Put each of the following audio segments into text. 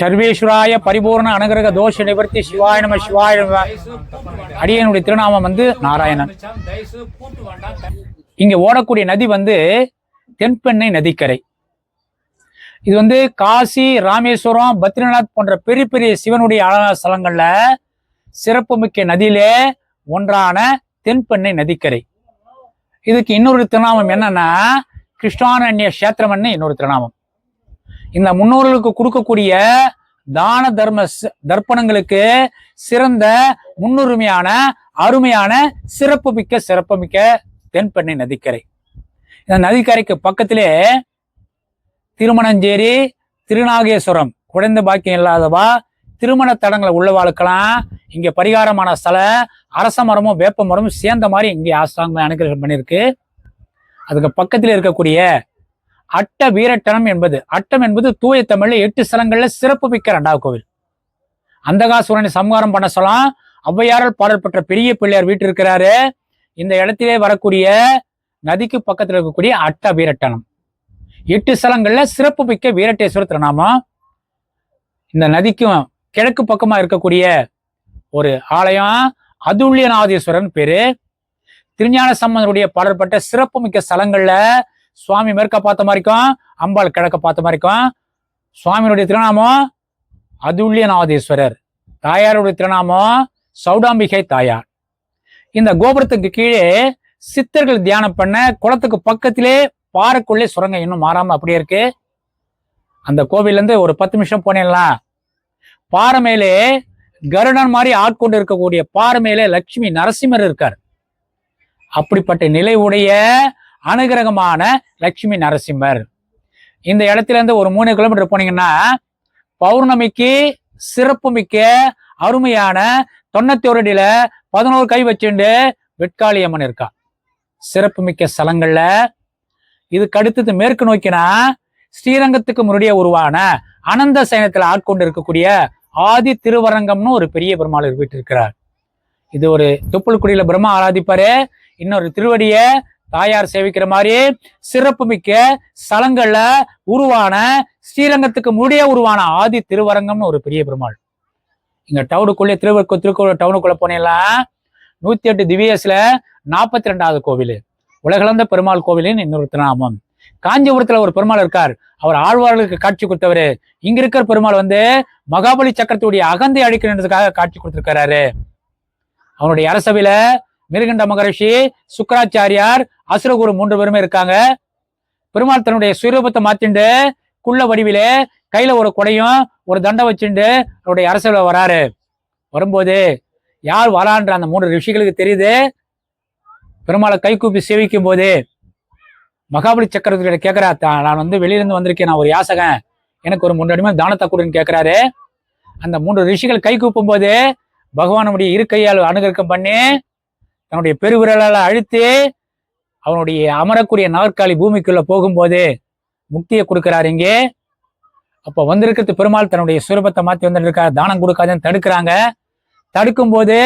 சர்வேஸ்வராய பரிபூர்ண அனுகிரக தோஷ நிவர்த்தி சிவாய நம சிவாய நம. அடியனுடைய திருநாமம் வந்து நாராயணன். இங்க ஓடக்கூடிய நதி வந்து தென்பெண்ணை நதிக்கரை. இது வந்து காசி ராமேஸ்வரம் பத்ரிநாத் போன்ற பெரிய பெரிய சிவனுடைய அழகான ஸ்தலங்கள்ல சிறப்புமிக்க நதியிலே ஒன்றான தென்பெண்ணை நதிக்கரை. இதுக்கு இன்னொரு திருநாமம் என்னன்னா கிருஷ்ணானன்ய கஷேத்திரம்னு இன்னொரு திருநாமம். இந்த முன்னோர்களுக்கு கொடுக்கக்கூடிய தான தர்ம தர்ப்பணங்களுக்கு சிறந்த முன்னுரிமையான அருமையான சிறப்புமிக்க சிறப்புமிக்க தென்பெண்ணை நதிக்கரை. இந்த நதிக்கரைக்கு பக்கத்திலே திருமணஞ்சேரி திருநாகேஸ்வரம் குழந்தை பாக்கியம் இல்லாதவா திருமண தடங்களை உள்ளவாளுக்கெல்லாம் இங்கே பரிகாரமான ஸ்தலம் அரச மரமும் வேப்ப மரமும் சேர்ந்த மாதிரி இங்கே ஆசாங்க அனுகிரகம் பண்ணியிருக்கு. அதுக்கு பக்கத்தில் இருக்கக்கூடிய அட்ட வீரட்டனம் என்பது அட்டம் என்பது தூய தமிழ்ல எட்டு ஸ்தலங்கள்ல சிறப்பு மிக்க ரெண்டாவது கோவில். அந்தகாசுரனை சம்ஹாரம் பண்ண சொல்லலாம் ஔவையாரால் பாடல் பெற்ற பெரிய பிள்ளையார் வீட்டு இருக்கிறாரு இந்த இடத்திலே வரக்கூடிய நதிக்கு பக்கத்தில் இருக்கக்கூடிய அட்ட வீரட்டனம் எட்டு ஸ்தலங்கள்ல சிறப்பு மிக்க வீரட்டேஸ்வர திருநாமம். இந்த நதிக்கும் கிழக்கு பக்கமா இருக்கக்கூடிய ஒரு ஆலயம் அதுல்யநாதீஸ்வரன் பேரு. திருஞான சம்பந்தருடைய பாடல்பட்ட சிறப்பு மிக்க ஸ்தலங்கள்ல சுவாமி மேற்க பார்த்த மாதிரிக்கும் அம்பாள் கிழக்க பார்த்த மாதிரிக்கும் சுவாமியுடைய திருநாமம் அதுல்யநாதீஸ்வரர். தாயாருடைய திருநாமம் சௌடாம்பிகை தாயார். இந்த கோபுரத்துக்கு கீழே சித்தர்கள் தியானம் பண்ண குளத்துக்கு பக்கத்திலே பாறைக்குள்ளே சுரங்கம் இன்னும் மாறாம அப்படியே இருக்கு. அந்த கோவிலேருந்து ஒரு பத்து நிமிஷம் போனேன்லாம் பாறை மேலே கருடன் மாதிரி ஆட்கொண்டு இருக்கக்கூடிய பாறை மேலே லட்சுமி நரசிம்மர் இருக்கார். அப்படிப்பட்ட நிலை உடைய அனுகிரகமான லட்சுமி நரசிம்மர். இந்த இடத்துல இருந்து ஒரு மூணு கிலோமீட்டர் போனீங்கன்னா பௌர்ணமிக்கு சிறப்புமிக்க அருமையான தொண்ணூத்தி ஒரு அடியில பதினோரு கை வச்சுண்டு வெட்காளி அம்மன் இருக்கா. சிறப்புமிக்க ஸ்தலங்கள்ல. இதுக்கு அடுத்தது மேற்கு நோக்கினா ஸ்ரீரங்கத்துக்கு முன்னாடியே உருவான அனந்த சைனத்தில் ஆட்கொண்டு இருக்கக்கூடிய ஆதி திருவரங்கம்னு ஒரு பெரிய பெருமாள் வீட்டு இருக்கிறார் இது ஒரு தொப்புள்குடியில பிரம்மா ஆராதிப்பாரு. இன்னொரு திருவடிய தாயார் சேவிக்கிற மாதிரி சிறப்புமிக்க ஸ்தலங்கள்ல உருவான ஸ்ரீரங்கத்துக்கு முடிய உருவான ஆதி திருவரங்கம்னு ஒரு பெரிய பெருமாள். இங்க டவுனுக்குள்ளே திருவருக்கு திருக்கோ டவுனுக்குள்ள போனீங்களா? நூத்தி எட்டு திவ்யஸ்ல நாற்பத்தி ரெண்டாவது கோவில். உலகளந்த பெருமாள் கோவிலின் இன்னொரு திருநாமம் காஞ்சிபுரத்துல ஒரு பெருமாள் இருக்கார். அவர் ஆழ்வார்களுக்கு காட்சி கொடுத்தவர். இங்க இருக்கிற பெருமாள் வந்து மகாபலி சக்கரத்துடைய அகந்தை அழிக்கணுன்றதுக்காக காட்சி கொடுத்திருக்கிறாரு. அவனுடைய அரசவையில மிருகண்ட மகரிஷி சுக்கராச்சாரியார் அசுரகுரு மூன்று பேருமே இருக்காங்க. பெருமாள் தன்னுடைய சுரூபத்தை மாத்திண்டு குள்ள வடிவிலே கையில ஒரு கொடையும் ஒரு தண்டை வச்சுண்டு அவருடைய அரசவையில வராரு. வரும்போது யார் வரான்ற அந்த மூன்று ரிஷிகளுக்கு தெரியுது. பெருமாளை கைகூப்பி சேவிக்கும் போது மகாபலி சக்கரவர்த்தி கேட்கிறா நான் வந்து வெளியிலேருந்து வந்திருக்கேன் நான் ஒரு யாசகன். எனக்கு ஒரு மூன்று அடிமை தானத்தை கொடுன்னு கேட்கிறாரு அந்த மூன்று ரிஷிகள் கை கூப்பும் போது பகவானுடைய இரு கையால் அனுகிரகம் பண்ணி தன்னுடைய பெருவிரலால் அழுத்து அவனுடைய அமரக்கூடிய நாற்காலி பூமிக்குள்ள போகும்போது முக்தியை கொடுக்குறாரு இங்கே. அப்போ வந்திருக்கிறது பெருமாள் தன்னுடைய சுரூபத்தை மாற்றி வந்துட்டு இருக்காரு தானம் கொடுக்காதுன்னு தடுக்கிறாங்க. தடுக்கும் போது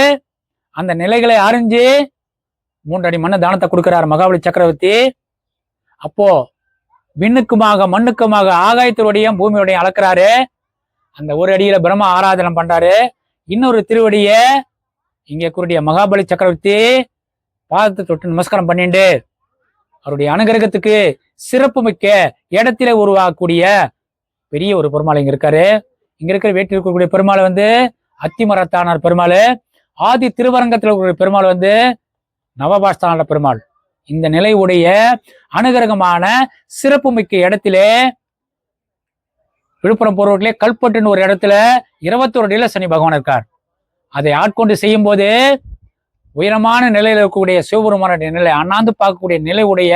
அந்த நிலைகளை அறிஞ்சு மூன்றடி மண்ணை தானத்தை கொடுக்குறாரு மகாபலி சக்கரவர்த்தி. அப்போ விண்ணுக்குமாக மண்ணுக்குமாக ஆகாயத்தினுடைய பூமியோடையும் அளக்குறாரு. அந்த ஒரு அடியில பிரம்ம ஆராதனை பண்றாரு. இன்னொரு திருவடியை இங்க கூறிய மகாபலி சக்கரவர்த்தி பாதத்தை தொட்டு நமஸ்காரம் பண்ணிண்டு. அவருடைய அனுகிரகத்துக்கு சிறப்பு மிக்க இடத்திலே உருவாகக்கூடிய பெரிய ஒரு பெருமாள் இங்க இருக்காரு. இங்க இருக்கிற வேட்டில் இருக்கக்கூடிய பெருமாள் வந்து அத்திமரத்தானார் பெருமாள். ஆதி திருவரங்கத்தில் இருக்கக்கூடிய பெருமாள் வந்து நவபாஸ்தான பெருமாள். இந்த நிலையுடைய உடைய அனுகிரகமான சிறப்புமிக்க இடத்திலே விழுப்புரம் போறவர்களே கல்பட்டுன்னு ஒரு இடத்துல இருபத்தோரு அடியில சனி பகவான் இருக்கார். அதை ஆட்கொண்டு செய்யும் போது உயரமான நிலையில் இருக்கக்கூடிய சிவபெருமானுடைய நிலை அண்ணாந்து பார்க்கக்கூடிய நிலை உடைய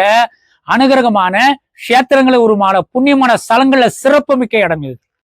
அனுகிரகமான கஷேத்திரங்களை உருமான புண்ணியமான ஸ்தலங்கள்ல சிறப்புமிக்க இடம் இது.